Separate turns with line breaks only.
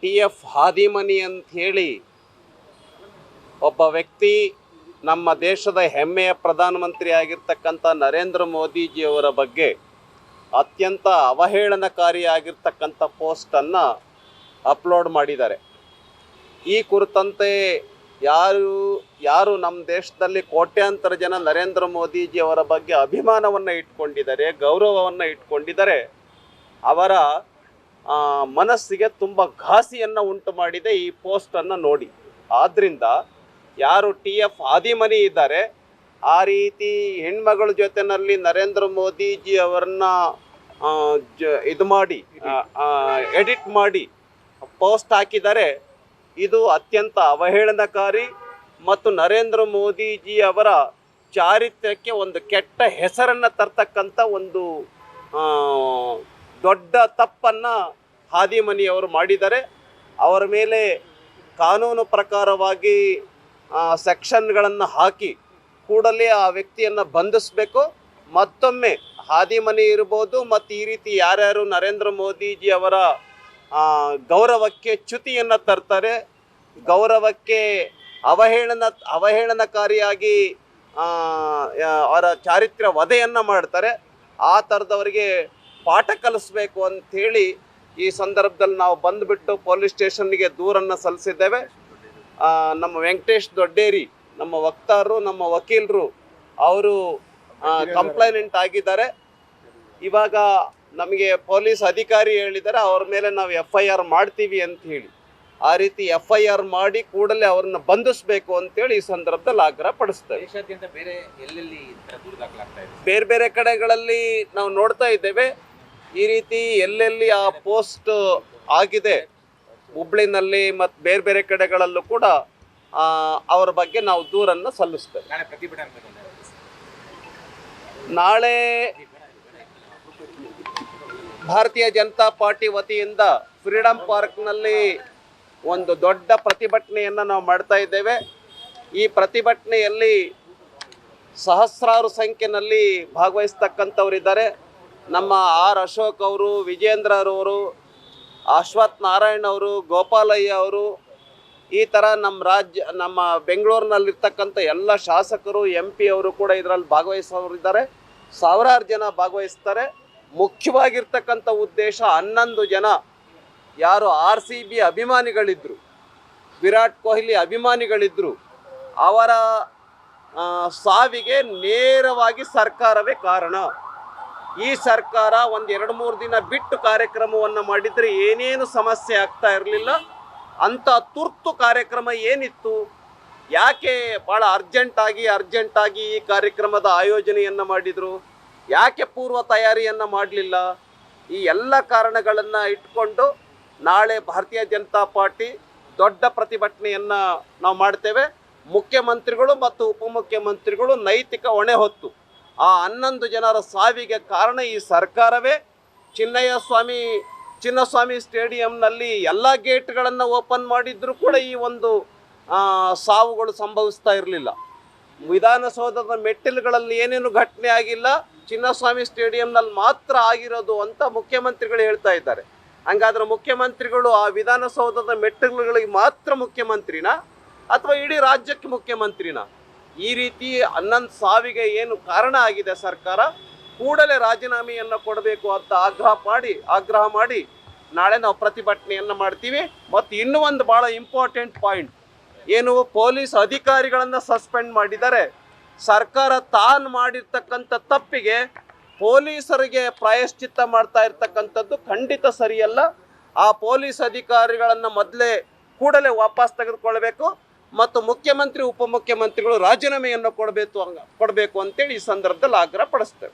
T F Hadimani ಅಂತ ಹೇಳಿ ಒಬ್ಬ ವ್ಯಕ್ತಿ ನಮ್ಮ ದೇಶದ ಹೆಮ್ಮೆಯ ಪ್ರಧಾನಮಂತ್ರಿ ಆಗಿರ್ತಕ್ಕಂಥ ನರೇಂದ್ರ ಮೋದಿಜಿಯವರ ಬಗ್ಗೆ ಅತ್ಯಂತ ಅವಹೇಳನಕಾರಿಯಾಗಿರ್ತಕ್ಕಂಥ ಪೋಸ್ಟನ್ನು ಅಪ್ಲೋಡ್ ಮಾಡಿದ್ದಾರೆ. ಈ ಕುರಿತಂತೆ ಯಾರು ಯಾರು ನಮ್ಮ ದೇಶದಲ್ಲಿ ಕೋಟ್ಯಾಂತರ ಜನ ನರೇಂದ್ರ ಮೋದಿಜಿಯವರ ಬಗ್ಗೆ ಅಭಿಮಾನವನ್ನು ಇಟ್ಕೊಂಡಿದ್ದಾರೆ, ಗೌರವವನ್ನು ಇಟ್ಕೊಂಡಿದ್ದಾರೆ, ಅವರ ಮನಸ್ಸಿಗೆ ತುಂಬ ಘಾಸಿಯನ್ನು ಉಂಟು ಮಾಡಿದೆ ಈ ಪೋಸ್ಟನ್ನು ನೋಡಿ. ಆದ್ದರಿಂದ ಯಾರು ಟಿ ಎಫ್ ಆದಿಮನಿ ಇದ್ದಾರೆ, ಆ ರೀತಿ ಹೆಣ್ಮಗಳ ಜೊತೆನಲ್ಲಿ ನರೇಂದ್ರ ಮೋದಿಜಿ ಅವರನ್ನ ಇದು ಮಾಡಿ ಎಡಿಟ್ ಮಾಡಿ ಪೋಸ್ಟ್ ಹಾಕಿದರೆ ಇದು ಅತ್ಯಂತ ಅವಹೇಳನಕಾರಿ ಮತ್ತು ನರೇಂದ್ರ ಮೋದಿಜಿ ಅವರ ಚಾರಿತ್ರ್ಯಕ್ಕೆ ಒಂದು ಕೆಟ್ಟ ಹೆಸರನ್ನು ತರ್ತಕ್ಕಂಥ ಒಂದು ದೊಡ್ಡ ತಪ್ಪನ್ನು ಹಾದಿಮನಿಯವರು ಮಾಡಿದ್ದಾರೆ. ಅವರ ಮೇಲೆ ಕಾನೂನು ಪ್ರಕಾರವಾಗಿ ಸೆಕ್ಷನ್ಗಳನ್ನು ಹಾಕಿ ಕೂಡಲೇ ಆ ವ್ಯಕ್ತಿಯನ್ನು ಬಂಧಿಸಬೇಕು. ಮತ್ತೊಮ್ಮೆ ಹಾದಿಮನಿ ಇರ್ಬೋದು, ಮತ್ತು ಈ ರೀತಿ ಯಾರ್ಯಾರು ನರೇಂದ್ರ ಮೋದಿಜಿ ಅವರ ಗೌರವಕ್ಕೆ ಚ್ಯುತಿಯನ್ನು ತರ್ತಾರೆ. ಗೌರವಕ್ಕೆ ಅವಹೇಳನ, ಅವಹೇಳನಕಾರಿಯಾಗಿ ಅವರ ಚಾರಿತ್ರ್ಯ ವಧೆಯನ್ನು ಮಾಡ್ತಾರೆ. ಆ ಥರದವರಿಗೆ ಪಾಠ ಕಲಿಸ್ಬೇಕು ಅಂಥೇಳಿ ಈ ಸಂದರ್ಭದಲ್ಲಿ ನಾವು ಬಂದುಬಿಟ್ಟು ಪೊಲೀಸ್ ಸ್ಟೇಷನ್ಗೆ ದೂರನ್ನು ಸಲ್ಲಿಸಿದ್ದೇವೆ. ನಮ್ಮ ವೆಂಕಟೇಶ್ ದೊಡ್ಡೇರಿ ನಮ್ಮ ವಕ್ತಾರರು ನಮ್ಮ ವಕೀಲರು ಅವರು ಕಂಪ್ಲೇನೆಂಟ್ ಆಗಿದ್ದಾರೆ. ಇವಾಗ ನಮಗೆ ಪೊಲೀಸ್ ಅಧಿಕಾರಿ ಹೇಳಿದ್ದಾರೆ ಅವ್ರ ಮೇಲೆ ನಾವು ಎಫ್ ಐ ಆರ್ ಮಾಡ್ತೀವಿ ಅಂತ ಹೇಳಿ. ಆ ರೀತಿ ಎಫ್ ಐ ಆರ್ ಮಾಡಿ ಕೂಡಲೇ ಅವ್ರನ್ನ ಬಂಧಿಸಬೇಕು ಅಂತೇಳಿ ಈ ಸಂದರ್ಭದಲ್ಲಿ ಆಗ್ರಹ ಪಡಿಸ್ತೇವೆ
ಬೇರೆ
ಬೇರೆ ಕಡೆಗಳಲ್ಲಿ ನಾವು ನೋಡ್ತಾ ಇದ್ದೇವೆ. ಈ ರೀತಿ ಎಲ್ಲೆಲ್ಲಿ ಆ ಪೋಸ್ಟ್ ಆಗಿದೆ ಹುಬ್ಳಿನಲ್ಲಿ ಮತ್ತು ಬೇರೆ ಬೇರೆ ಕಡೆಗಳಲ್ಲೂ ಕೂಡ ಅವರ ಬಗ್ಗೆ ನಾವು ದೂರನ್ನು ಸಲ್ಲಿಸ್ತೇವೆ.
ನಾಳೆ
ಭಾರತೀಯ ಜನತಾ ಪಾರ್ಟಿ ವತಿಯಿಂದ ಫ್ರೀಡಂ ಪಾರ್ಕ್ನಲ್ಲಿ ಒಂದು ದೊಡ್ಡ ಪ್ರತಿಭಟನೆಯನ್ನು ನಾವು ಮಾಡ್ತಾ ಇದ್ದೇವೆ. ಈ ಪ್ರತಿಭಟನೆಯಲ್ಲಿ ಸಹಸ್ರಾರು ಸಂಖ್ಯೆಯಲ್ಲಿ ಭಾಗವಹಿಸ್ತಕ್ಕಂಥವರಿದ್ದಾರೆ. ನಮ್ಮ ಆರ್ ಅಶೋಕ್ ಅವರು ವಿಜೇಂದ್ರರವರು ಅಶ್ವಥ್ ನಾರಾಯಣ್ ಅವರು, ಗೋಪಾಲಯ್ಯ ಅವರು, ಈ ಥರ ನಮ್ಮ ರಾಜ್ಯ, ನಮ್ಮ ಬೆಂಗಳೂರಿನಲ್ಲಿರ್ತಕ್ಕಂಥ ಎಲ್ಲ ಶಾಸಕರು, ಎಂ ಪಿ ಅವರು ಕೂಡ ಇದರಲ್ಲಿ ಭಾಗವಹಿಸೋರಿದ್ದಾರೆ. ಸಾವಿರಾರು ಜನ ಭಾಗವಹಿಸ್ತಾರೆ. ಮುಖ್ಯವಾಗಿರ್ತಕ್ಕಂಥ ಉದ್ದೇಶ ಹನ್ನೊಂದು ಜನ ಯಾರು ಆರ್ ಸಿ ಬಿ ಅಭಿಮಾನಿಗಳಿದ್ದರು ವಿರಾಟ್ ಕೊಹ್ಲಿ ಅಭಿಮಾನಿಗಳಿದ್ದರು ಅವರ ಸಾವಿಗೆ ನೇರವಾಗಿ ಸರ್ಕಾರವೇ ಕಾರಣ. ಈ ಸರ್ಕಾರ ಒಂದು ಎರಡು ಮೂರು ದಿನ ಬಿಟ್ಟು ಕಾರ್ಯಕ್ರಮವನ್ನು ಮಾಡಿದರೆ ಏನೇನು ಸಮಸ್ಯೆ ಆಗ್ತಾ ಇರಲಿಲ್ಲ? ಅಂಥ ತುರ್ತು ಕಾರ್ಯಕ್ರಮ ಏನಿತ್ತು? ಯಾಕೆ ಭಾಳ ಅರ್ಜೆಂಟಾಗಿ ಅರ್ಜೆಂಟಾಗಿ ಈ ಕಾರ್ಯಕ್ರಮದ ಆಯೋಜನೆಯನ್ನು ಮಾಡಿದರು? ಯಾಕೆ ಪೂರ್ವ ತಯಾರಿಯನ್ನು ಮಾಡಲಿಲ್ಲ? ಈ ಎಲ್ಲ ಕಾರಣಗಳನ್ನು ಇಟ್ಕೊಂಡು ನಾಳೆ ಭಾರತೀಯ ಜನತಾ ಪಾರ್ಟಿ ದೊಡ್ಡ ಪ್ರತಿಭಟನೆಯನ್ನು ನಾವು ಮಾಡ್ತೇವೆ. ಮುಖ್ಯಮಂತ್ರಿಗಳು ಮತ್ತು ಉಪಮುಖ್ಯಮಂತ್ರಿಗಳು ನೈತಿಕ ಹೊಣೆ ಹೊತ್ತು. ಆ ಹನ್ನೊಂದು ಜನರ ಸಾವಿಗೆ ಕಾರಣ ಈ ಸರ್ಕಾರವೇ. ಚಿನ್ನಯ್ಯ ಸ್ವಾಮಿ ಚಿನ್ನಸ್ವಾಮಿ ಸ್ಟೇಡಿಯಂನಲ್ಲಿ ಎಲ್ಲ ಗೇಟ್ಗಳನ್ನು ಓಪನ್ ಮಾಡಿದ್ರೂ ಕೂಡ ಈ ಒಂದು ಸಾವುಗಳು ಸಂಭವಿಸ್ತಾ ಇರಲಿಲ್ಲ. ವಿಧಾನಸೌಧದ ಮೆಟ್ಟಿಲುಗಳಲ್ಲಿ ಏನೇನು ಘಟನೆ ಆಗಿಲ್ಲ, ಚಿನ್ನಸ್ವಾಮಿ ಸ್ಟೇಡಿಯಂನಲ್ಲಿ ಮಾತ್ರ ಆಗಿರೋದು ಅಂತ ಮುಖ್ಯಮಂತ್ರಿಗಳು ಹೇಳ್ತಾ ಇದ್ದಾರೆ. ಹಂಗಾದ್ರೆ ಮುಖ್ಯಮಂತ್ರಿಗಳು ಆ ವಿಧಾನಸೌಧದ ಮೆಟ್ಟಿಲುಗಳಿಗೆ ಮಾತ್ರ ಮುಖ್ಯಮಂತ್ರಿನಾ? ಅಥವಾ ಇಡೀ ರಾಜ್ಯಕ್ಕೆ ಮುಖ್ಯಮಂತ್ರಿನ? ಈ ರೀತಿ ಹನ್ನೊಂದು ಸಾವಿಗೆ ಏನು ಕಾರಣ ಆಗಿದೆ ಸರ್ಕಾರ? ಕೂಡಲೇ ರಾಜೀನಾಮೆಯನ್ನು ಕೊಡಬೇಕು ಅಂತ ಆಗ್ರಹ ಮಾಡಿ ಆಗ್ರಹ ಮಾಡಿ ನಾಳೆ ನಾವು ಪ್ರತಿಭಟನೆಯನ್ನು ಮಾಡ್ತೀವಿ. ಮತ್ತು ಇನ್ನೂ ಒಂದು ಭಾಳ ಇಂಪಾರ್ಟೆಂಟ್ ಪಾಯಿಂಟ್ ಏನು ಪೊಲೀಸ್ ಅಧಿಕಾರಿಗಳನ್ನು ಸಸ್ಪೆಂಡ್ ಮಾಡಿದ್ದಾರೆ. ಸರ್ಕಾರ ತಾನು ಮಾಡಿರ್ತಕ್ಕಂಥ ತಪ್ಪಿಗೆ ಪೊಲೀಸರಿಗೆ ಪ್ರಾಯಶ್ಚಿತ್ತ ಮಾಡ್ತಾ ಇರ್ತಕ್ಕಂಥದ್ದು ಖಂಡಿತ ಸರಿಯಲ್ಲ. ಆ ಪೊಲೀಸ್ ಅಧಿಕಾರಿಗಳನ್ನು ಮೊದಲೇ ಕೂಡಲೇ ವಾಪಸ್ ತೆಗೆದುಕೊಳ್ಬೇಕು. ಮತ್ತು ಮುಖ್ಯಮಂತ್ರಿ ಉಪಮುಖ್ಯಮಂತ್ರಿಗಳು ರಾಜೀನಾಮೆಯನ್ನು ಕೊಡಬೇಕು ಕೊಡಬೇಕು ಅಂತೇಳಿ ಈ ಸಂದರ್ಭದಲ್ಲಿ ಆಗ್ರಹ ಪಡಿಸ್ತೇವೆ.